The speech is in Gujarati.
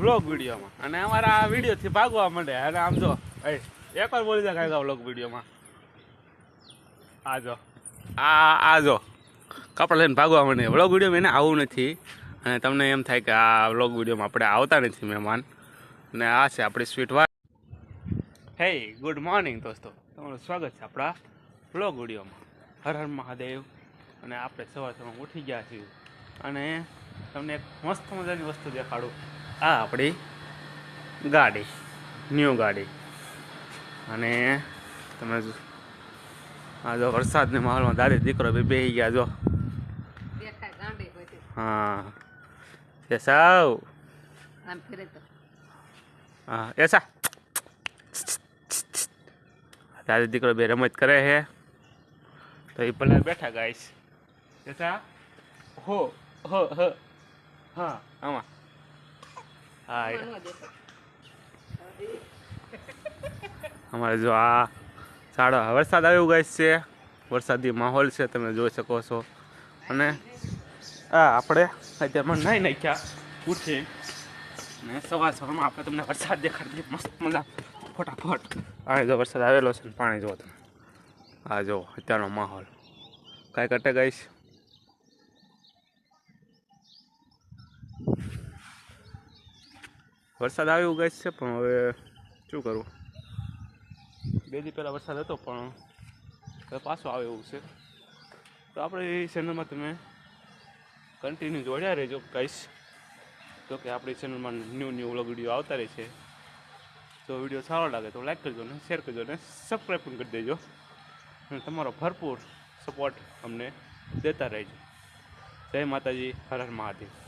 બ્લોગ વિડીયોમાં. અને અમારા આ વિડીયોથી ભાગવા માંડે. અને આમ જો એક વાર બોલી જાય કાંઈ બ્લોગ વિડીયોમાં. આ જો. આ આ જો. કપડાં લઈને ભાગવા માંડે. વ્લોગ વિડીયોમાં એને આવું નથી. અને તમને એમ થાય કે આ વ્લોગ વિડીયોમાં આપણે આવતા નથી મહેમાન. અને આ છે આપણી સ્વીટ વાત હે ગુડ મોર્નિંગ દોસ્તો. તમારું સ્વાગત છે આપણા વ્લોગ વિડીયોમાં. હર હર મહાદેવ. અને આપણે સવાર સવાર ઉઠી ગયા છીએ. અને તમને એક મસ્ત મજાની વસ્તુ દેખાડું. આ આપણી ગાડી ન્યૂ ગાડી. અને તમે આ જો વરસાદની માહોલમાં દાદી દીકરો બે બેહી ગયા જો. હા. એ સાવ. હા એસા દાદી દીકરો બે રમત કરે છે તો એ પહેલાં બેઠા ગાઈશ એસા હો હો હ. હા આમાં. હા. અમારે જો આ સાડો વરસાદ આવ્યો ગાઈશ છે. વરસાદી માહોલ છે, તમે જોઈ શકો છો. અને આ આપણે અત્યારમાં નાહી નાખ્યા ઉઠી ને સવાર સવારમાં આપણે તમને વરસાદ દેખાડી મસ્ત મજા. ફટાફટ. આ જો વરસાદ આવેલો છે પાણી જો તમે. આ જો અત્યારનો માહોલ. કાંઈ કટે ગાઈશ વરસાદ આવ્યો ગાઈશ છે, પણ હવે શું કરવું? બે દી પહેલાં વરસાદ હતો, પણ હવે પાછો આવે એવું છે. તો આપણે એ ચેનલમાં તમે કન્ટિન્યુ જોડ્યા રહેજો કહીશ તો કે આપણી ચેનલમાં ન્યૂ ન્યૂ વ્લોગ વીડિયો આવતા રહે છે. તો વીડિયો સારો લાગે તો લાઈક કરજો ને શેર કરજો ને સબસ્ક્રાઈબ પણ કરી દેજો. અને તમારો ભરપૂર સપોર્ટ અમને દેતા રહેજો. જય માતાજી, હર હર મહાદેવ.